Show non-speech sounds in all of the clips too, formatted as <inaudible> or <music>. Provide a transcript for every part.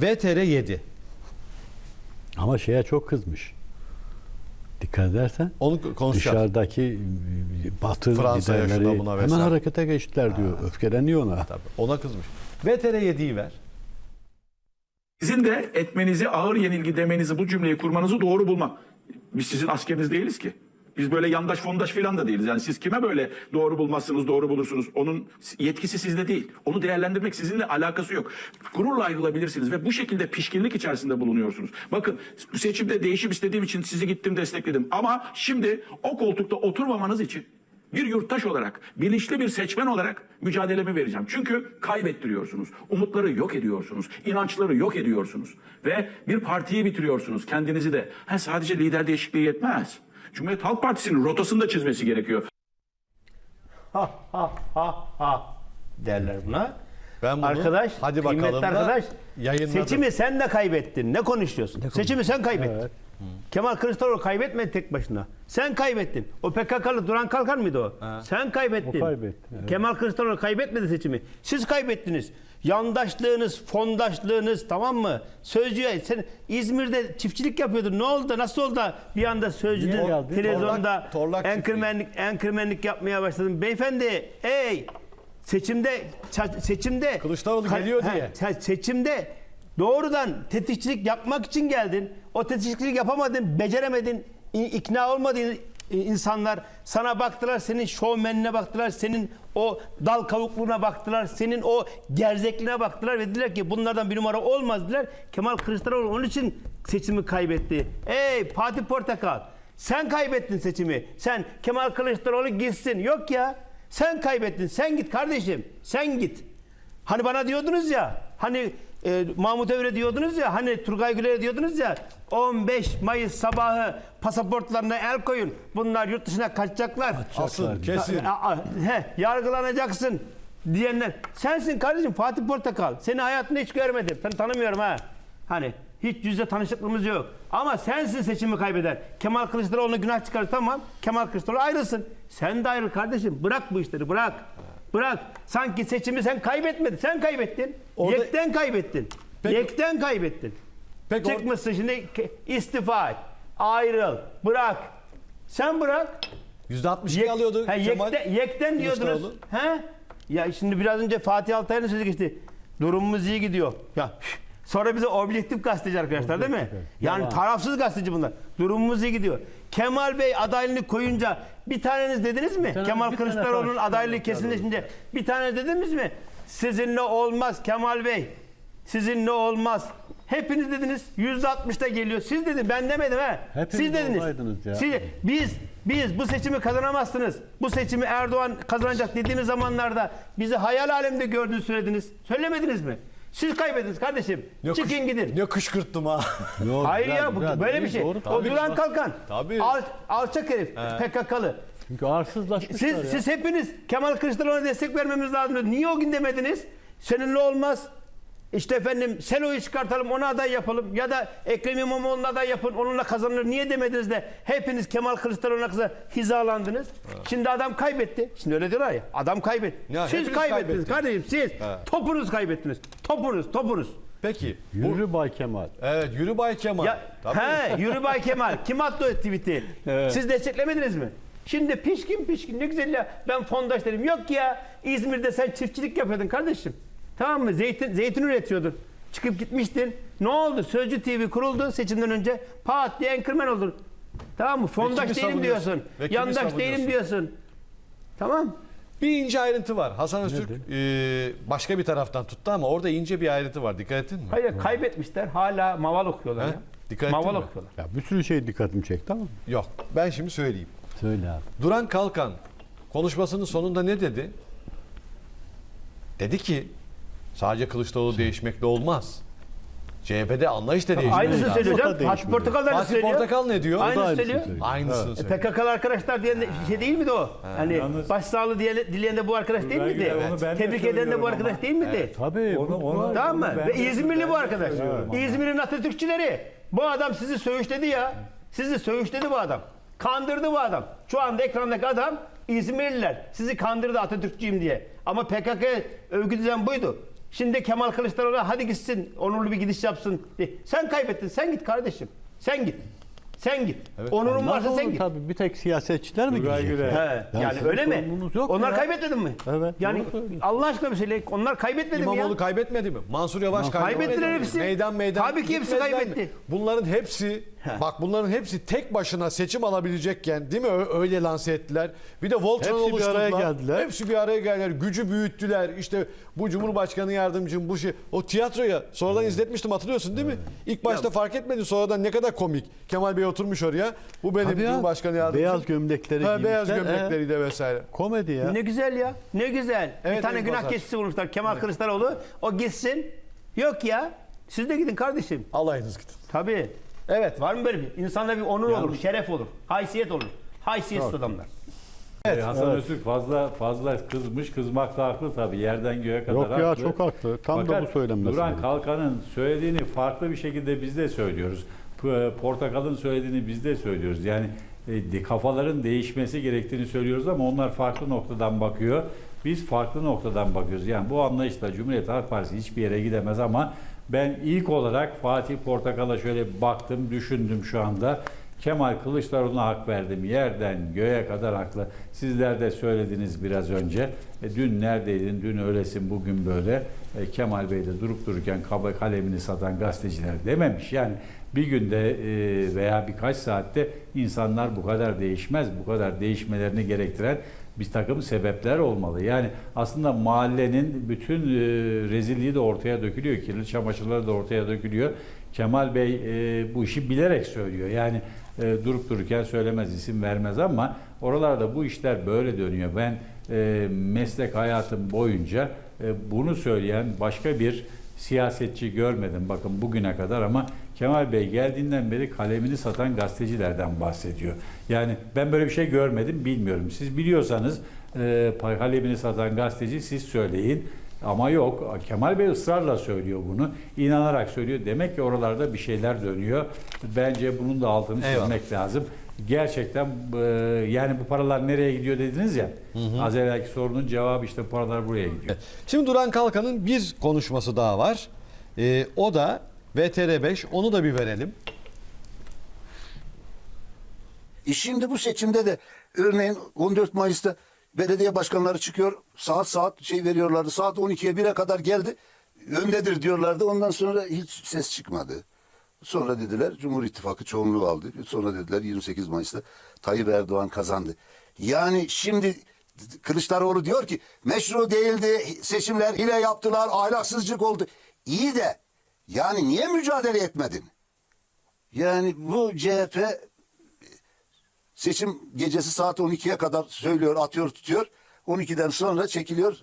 VTR 7. Ama şeye çok kızmış. Dikkat edersen Onu konuşacağız. dışarıdaki Batı Fransa'ya, şuna liderleri buna hemen vesaire. harekete geçtiler diyor. Öfkeleniyor ona. Tabii, ona kızmış. VTR 7'yi ver. Sizin de etmenizi, ağır yenilgi demenizi, bu cümleyi kurmanızı doğru bulmam. Biz sizin askeriniz değiliz ki. Biz böyle yandaş fondaş filan da değiliz. Yani siz kime böyle doğru bulmazsınız, doğru bulursunuz? Onun yetkisi sizde değil. Onu değerlendirmek sizinle alakası yok. Gururla ayrılabilirsiniz ve bu şekilde pişkinlik içerisinde bulunuyorsunuz. Bakın seçimde değişim istediğim için sizi gittim destekledim. Ama şimdi o koltukta oturmamanız için bir yurttaş olarak, bilinçli bir seçmen olarak mücadelemi vereceğim. Çünkü kaybettiriyorsunuz. Umutları yok ediyorsunuz. inançları yok ediyorsunuz. Ve bir partiyi bitiriyorsunuz. Kendinizi de. Ha, sadece lider değişikliği yetmez. Cumhuriyet Halk Partisi'nin rotasını da çizmesi gerekiyor. ha ha ha ha derler buna. Ben bunu- arkadaş, hadi bakalım kıymetli da arkadaş, yayınladım. seçimi sen de kaybettin. Ne konuşuyorsun? seçimi sen kaybettin. Kemal Kılıçdaroğlu kaybetmedi tek başına. Sen kaybettin. O PKK'lı Duran Kalkan mıydı o? Sen kaybettin. O kaybetti, evet. Kemal Kılıçdaroğlu kaybetmedi seçimi. Siz kaybettiniz. Yandaşlığınız, fondaşlığınız tamam mı? Sözcüye sen İzmir'de çiftçilik yapıyordun. Ne oldu da nasıl oldu da bir anda sözcüde televizyonda Torlak- torlak enkırmenlik, enkırmenlik yapmaya başladın. Beyefendi ey seçimde seçimde Kılıçdaroğlu geliyor He, diye. se- seçimde doğrudan tetikçilik yapmak için geldin. O tetikçilik yapamadın, beceremedin, ikna olmadın insanlar sana baktılar, senin şovmenine baktılar, senin o dal kavukluğuna baktılar, senin o gerzekliğine baktılar ve dediler ki bunlardan bir numara olmaz dediler. Kemal Kılıçdaroğlu onun için seçimi kaybetti. Ey Fatih Portakal sen kaybettin seçimi. Sen Kemal Kılıçdaroğlu gitsin. Yok ya. Sen kaybettin. Sen git kardeşim. Sen git. Hani bana diyordunuz ya. Hani e, Mahmut Evre diyordunuz ya. Hani Turgay Güler'e diyordunuz ya. 15 Mayıs sabahı pasaportlarına el koyun. Bunlar yurt dışına kaçacaklar. Asıl kesin. A- a- he, yargılanacaksın diyenler. Sensin kardeşim Fatih Portakal. Seni hayatımda hiç görmedim. Seni tanımıyorum ha. Hani hiç yüzde tanışıklığımız yok. Ama sensin seçimi kaybeden. Kemal Kılıçdaroğlu'na günah çıkar tamam. Kemal Kılıçdaroğlu ayrılsın. Sen de ayrıl kardeşim. Bırak bu işleri bırak. Bırak. Sanki seçimi sen kaybetmedin. Sen kaybettin. Orada- Yekten kaybettin. Peki- Yekten kaybettin. Peki or- Çıkmışsın şimdi ke- istifa et. Ayrıl. Bırak. Sen bırak. %62 Yek- alıyordu ha, Kemal. yekten, yekten diyordunuz. He? Ya şimdi biraz önce Fatih Altaylı'nın sözü geçti. Durumumuz iyi gidiyor. Ya sonra bize objektif gazeteci arkadaşlar değil mi? Yani tarafsız gazeteci bunlar. Durumumuz iyi gidiyor. Kemal Bey adaylığını koyunca bir taneniz dediniz mi? tane- Kemal Kılıçdaroğlu'nun adaylığı kesinleşince bir tane dediniz mi? Sizinle olmaz Kemal Bey. Sizinle olmaz. Hepiniz dediniz. Yüzde altmışta geliyor. Siz dedin ben demedim ha. Hepiniz Siz dediniz. ya. Siz, biz biz bu seçimi kazanamazsınız. Bu seçimi Erdoğan kazanacak dediğiniz zamanlarda bizi hayal alemde gördüğünüzü söylediniz. Söylemediniz mi? Siz kaybettiniz kardeşim. Ne Çıkın kış- gidin. Ne kışkırttım ha. <laughs> Yok, Hayır güzel, ya bu güzel. böyle bir şey. doğru. o. Duran Kalkan. Tabii. Al, alçak herif. PKK'lı. Çünkü arsızlaşmışlar Siz, ya. siz hepiniz Kemal Kılıçdaroğlu'na destek vermemiz lazım. Niye o gün demediniz? Seninle olmaz. İşte efendim Selo'yu çıkartalım ona aday yapalım ya da Ekrem İmamoğlu'na aday yapın onunla kazanır. Niye demediniz de hepiniz Kemal Kılıçdaroğlu'na kıza hizalandınız. Şimdi adam kaybetti. Şimdi öyle diyorlar ya adam kaybetti. Ya siz kaybettiniz kardeşim siz. Topunuz kaybettiniz. Topunuz topunuz. Peki. Bu, Yürü Bay Kemal. evet yürü Bay Kemal. Ya, Tabii. he, yürü Bay Kemal. Kim attı o tweet'i? Siz desteklemediniz mi? Şimdi pişkin pişkin ne güzel ya. Ben fondaş dedim. Yok ya İzmir'de sen çiftçilik yapıyordun kardeşim. Tamam mı? Zeytin, zeytin üretiyordun. Çıkıp gitmiştin. Ne oldu? Sözcü TV kuruldu seçimden önce. Pat diye enkırmen oldun. Tamam mı? Fondaş değilim diyorsun. Ve kimi Yandaş değilim savunuyorsun? diyorsun. Tamam. Bir ince ayrıntı var. Hasan Öztürk e, başka bir taraftan tuttu ama orada ince bir ayrıntı var. Dikkat ettin mi? Hayır kaybetmişler. Hala maval okuyorlar He? ya. Dikkat ettin maval mi? okuyorlar. Ya bir sürü şey dikkatimi çekti ama. Yok. Ben şimdi söyleyeyim. Söyle abi. Duran Kalkan konuşmasının sonunda ne dedi? Dedi ki sadece Kılıçdaroğlu değişmekle olmaz. CHP'de anlayış da değişmeli. Aynısını söylüyor canım. Fatih. Portakal da aynısını Fatih söylüyor. Portakal ne diyor? Aynısını aynısını söylüyor. söylüyor. Aynısını E, söylüyor. PKK'lı arkadaşlar diyen de şey değil miydi o? Hani başsağlığı diye, dileyen de bu arkadaş değil miydi? de Tebrik eden de bu arkadaş ama. değil miydi? Tabii. Onu- onu- Tamam mı? Ve İzmirli bu arkadaş. İzmir'in Atatürkçüleri. Bu adam sizi söğüşledi ya. Sizi söğüşledi bu adam. Kandırdı bu adam. Şu anda ekrandaki adam İzmirliler. Sizi kandırdı Atatürkçüyüm diye. Ama PKK övgü düzen buydu. Şimdi Kemal Kılıçdaroğlu hadi gitsin onurlu bir gidiş yapsın. De. Sen kaybettin sen git kardeşim. Sen git. Sen git. Onurun Olmaz varsa sen git. Tabii bir tek siyasetçiler mi Nuray gidecek? Ya? He, yani öyle mi? yok Onlar ya. kaybetmedin mi? Evet, Yani. Allah aşkına bir söyle. Onlar kaybetmedi mi ya? İmamoğlu kaybetmedi mi? Mansur Yavaş kaybetmedi Kaybettiler hepsi. Meydan meydan. Tabii ki hepsi gitmediler mi? kaybetti. Bunların hepsi bak bunların hepsi tek başına seçim alabilecekken değil mi öyle lanse ettiler. Bir de Voltron Hepsi bir oluşturdular. araya geldiler. Hepsi bir araya geldiler. Gücü büyüttüler. İşte bu Cumhurbaşkanı yardımcım bu şey. O tiyatroya sonradan izletmiştim hatırlıyorsun değil mi? İlk başta fark etmedin sonradan ne kadar komik. Kemal Bey oturmuş oraya. Bu benim Tabii ya. Cumhurbaşkanı yardımcım. Beyaz gömlekleri Ha, beyaz giymişler, gömlekleriyle vesaire. Komedi ya. Ne güzel ya. Ne güzel. Evet, bir tane evet, günah Pazar. keçisi bulmuşlar. Kemal Kılıçdaroğlu. O gitsin. Yok ya. Siz de gidin kardeşim. Alayınız gidin. Tabii. Evet. Var mı böyle bir? İnsanda bir onur olur, şeref olur, haysiyet olur. Haysiyetsiz adamlar. Ee, Hasan Öztürk fazla fazla kızmış. Kızmakta haklı tabii. Yerden göğe kadar Yok haklı. ya çok haklı. Tam da Fakat bu söylenmesi. Duran. Kalkan'ın söylediğini farklı bir şekilde biz de söylüyoruz. P- Portakal'ın söylediğini biz de söylüyoruz. Yani e, kafaların değişmesi gerektiğini söylüyoruz ama onlar farklı noktadan bakıyor. Biz farklı noktadan bakıyoruz. Yani bu anlayışla Cumhuriyet Halk Partisi hiçbir yere gidemez ama ben ilk olarak Fatih Portakal'a şöyle baktım, düşündüm şu anda. Kemal Kılıçdaroğlu'na hak verdim. Yerden göğe kadar haklı. Sizler de söylediniz biraz önce. E, dün neredeydin, dün öylesin, bugün böyle. E, Kemal Bey de durup dururken kalemini satan gazeteciler dememiş. Yani bir günde e, veya birkaç saatte insanlar bu kadar değişmez. Bu kadar değişmelerini gerektiren bir takım sebepler olmalı. Yani aslında mahallenin bütün e, rezilliği de ortaya dökülüyor. Kirli çamaşırları da ortaya dökülüyor. Kemal Bey e, bu işi bilerek söylüyor. Yani e, durup dururken söylemez, isim vermez ama oralarda bu işler böyle dönüyor. Ben e, meslek hayatım boyunca bunu söyleyen başka bir siyasetçi görmedim bakın bugüne kadar ama Kemal Bey geldiğinden beri kalemini satan gazetecilerden bahsediyor. Yani ben böyle bir şey görmedim bilmiyorum. Siz biliyorsanız e, kalemini satan gazeteci siz söyleyin. Ama yok Kemal Bey ısrarla söylüyor bunu. İnanarak söylüyor. Demek ki oralarda bir şeyler dönüyor. Bence bunun da altını Eyvallah. çizmek lazım. Gerçekten e, yani bu paralar nereye gidiyor dediniz ya. Az evvelki sorunun cevabı işte paralar buraya gidiyor. Şimdi Duran Kalkan'ın bir konuşması daha var. Ee, o da VTR5. Onu da bir verelim. E şimdi bu seçimde de örneğin 14 Mayıs'ta belediye başkanları çıkıyor. Saat saat şey veriyorlardı. Saat 12'ye 1'e kadar geldi. Öndedir diyorlardı. Ondan sonra hiç ses çıkmadı. Sonra dediler Cumhur İttifakı çoğunluğu aldı. Sonra dediler 28 Mayıs'ta Tayyip Erdoğan kazandı. Yani şimdi Kılıçdaroğlu diyor ki meşru değildi seçimler hile yaptılar ahlaksızlık oldu. İyi de yani niye mücadele etmedin? Yani bu CHP Seçim gecesi saat 12'ye kadar söylüyor, atıyor, tutuyor. 12'den sonra çekiliyor.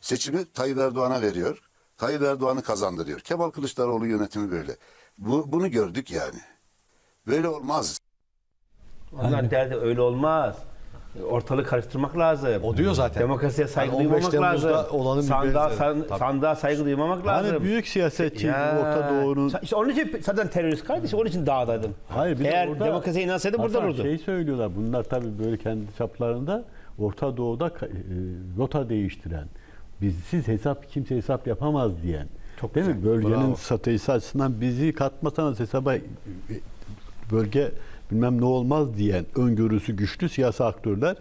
Seçimi Tayyip Erdoğan'a veriyor. Tayyip Erdoğan'ı kazandırıyor. Kemal Kılıçdaroğlu yönetimi böyle. Bu, bunu gördük yani. Böyle olmaz. Onlar derdi öyle olmaz. Ortalığı karıştırmak lazım. O diyor zaten. Demokrasiye saygı Yani 15 duymamak lazım. olanın sandığa, san- sandığa saygı duymamak lazım. Hani büyük siyasetçi Ya. Orta Doğu'nun İşte onun için zaten terörist kardeşim onun için dağdadım. Hayır, bir de Eğer orada- demokrasiye inansaydı burada olurdu. Şey söylüyorlar bunlar tabii böyle kendi çaplarında Orta Doğu'da e, rota değiştiren, bizsiz hesap kimse hesap yapamaz diyen. Çok Değil mi? güzel, Bölgenin bravo. stratejisi açısından bizi katmasanız hesaba e, bölge bilmem ne olmaz diyen öngörüsü güçlü siyasi aktörler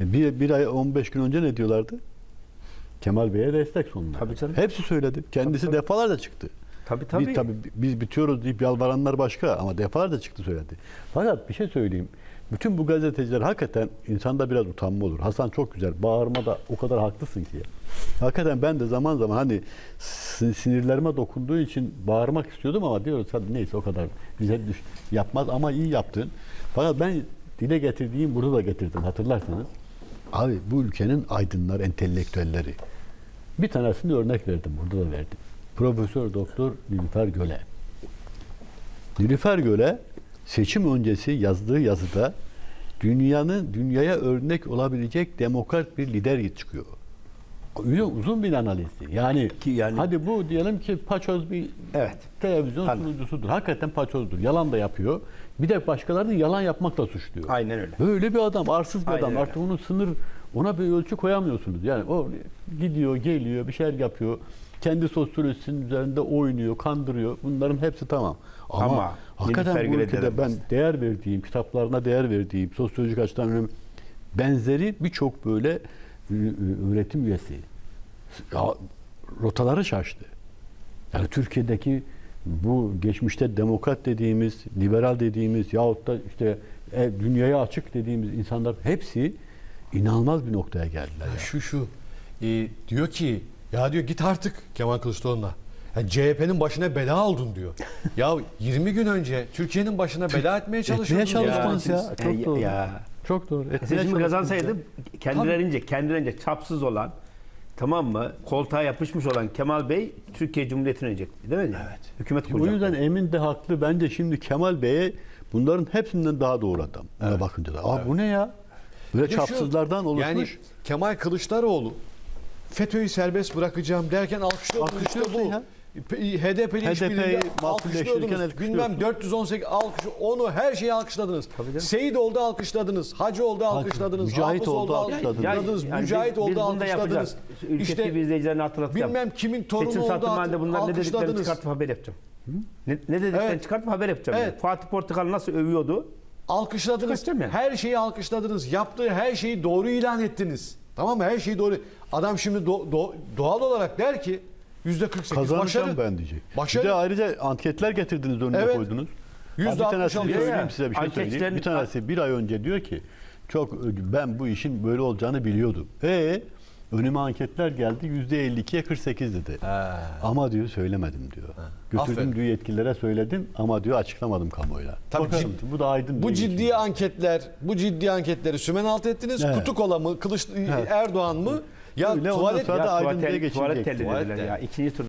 e, bir, bir ay 15 gün önce ne diyorlardı? Kemal Bey'e destek sundular. Tabii canım. Hepsi söyledi. Kendisi tabii. defalarca çıktı. Tabii tabii. Biz, tabii biz bitiyoruz deyip yalvaranlar başka ama defalarca çıktı söyledi. Fakat bir şey söyleyeyim. Bütün bu gazeteciler hakikaten insanda biraz utanma olur. Hasan çok güzel. Bağırma da o kadar haklısın ki. Hakikaten ben de zaman zaman hani sin- sinirlerime dokunduğu için bağırmak istiyordum ama diyoruz hadi neyse o kadar bize düş yapmaz ama iyi yaptın. Fakat ben dile getirdiğim burada da getirdim hatırlarsanız. Abi bu ülkenin aydınlar, entelektüelleri. Bir tanesini örnek verdim, burada da verdim. Profesör Doktor Nilüfer Göle. Nilüfer Göle seçim öncesi yazdığı yazıda dünyanın dünyaya örnek olabilecek demokrat bir lider çıkıyor. Uzun, bir analizdi. Yani, Ki yani- hadi bu diyelim ki paçoz bir Evet. televizyon Tabii. sunucusudur. Hakikaten paçozdur. Yalan da yapıyor. Bir de başkalarını yalan yapmakla suçluyor. Aynen öyle. Böyle bir adam, arsız bir Aynen adam. öyle. Artık onun sınır, ona bir ölçü koyamıyorsunuz. Yani o gidiyor, geliyor, bir şeyler yapıyor. Kendi sosyolojisinin üzerinde oynuyor, kandırıyor. Bunların hepsi tamam. Ama, Ama hakikaten bu ülkede ben değer verdiğim, kitaplarına değer verdiğim, sosyolojik açıdan önemli benzeri birçok böyle ü- ü- öğretim üyesi ya, rotaları şaştı. Yani Türkiye'deki bu geçmişte demokrat dediğimiz, liberal dediğimiz yahut da işte e, dünyaya açık dediğimiz insanlar hepsi inanılmaz bir noktaya geldiler. Ya. Şu şu. e, diyor ki ya diyor git artık Kemal Kılıçdaroğlu'na. Yani CHP'nin başına bela oldun diyor. <laughs> ya 20 gün önce Türkiye'nin başına bela etmeye çalışıyordun. Etmeye çalıştınız ya. Çok doğru. ya. Çok doğru. Etmeye Seçimi çalıştınız kazansaydı kendilerince kendilerince çapsız olan tamam mı? Koltuğa yapışmış olan Kemal Bey Türkiye Cumhuriyeti'ne inecekti değil mi? Evet. Hükümet O kuracak. yüzden Emin de haklı. Bence şimdi Kemal Bey'e bunların hepsinden daha doğru adam. Ona bakınca da. Aa bu ne ya? Böyle Bir de şu, çapsızlardan oluşmuş. Yani Kemal Kılıçdaroğlu FETÖ'yü serbest bırakacağım derken alkışlıyordunuz işte bu. ya. HDP'li HDP'yi işbirliğinde alkışlıyordunuz. Bilmem 418 alkış onu her şeyi alkışladınız. Seyit oldu alkışladınız. Hacı oldu alkışladınız. Mücahit oldu, alkışladınız. alkışladınız. Yani Mücahit biz- oldu biz alkışladınız. Ülkedeki izleyicilerine hatırlatacağım. bilmem kimin torunu Seçim oldu halinde bunlar ne dediklerini alkışladınız. çıkartıp haber yapacağım. Ne, ne dediklerini Evet. çıkartıp haber yapacağım. Evet. yani. Fatih Portakal nasıl övüyordu? Alkışladınız. Yani. Her şeyi alkışladınız. Yaptığı her şeyi doğru ilan ettiniz. Tamam mı? Her şeyi doğru. Adam şimdi do- do- doğal olarak der ki yüzde 48 Kazanacağım başarı. ben diyecek. Başarı. Bir de ayrıca anketler getirdiniz önüne Evet. koydunuz. Yüzde bir alıyor söyleyeyim size bir şey söyleyeyim. Anketlerin- Bir tanesi bir ay önce diyor ki çok ben bu işin böyle olacağını biliyordum. E önüme anketler geldi yüzde 52'ye 48 dedi. Ama diyor söylemedim diyor. Götürdüm Aferin. diyor yetkililere söyledim ama diyor açıklamadım kamuoyuna. Tabii Bakın, cid- bu da aydın. Bu ciddi geçim. anketler, bu ciddi anketleri sümen alt ettiniz. Evet. Kutu kola mı, Kılıç Erdoğan mı? Ya Öyle, tuvalet sonra da Ya Aydın tuvalet, diye tuvalet telli Tuvalet telli. ya. İkinci tur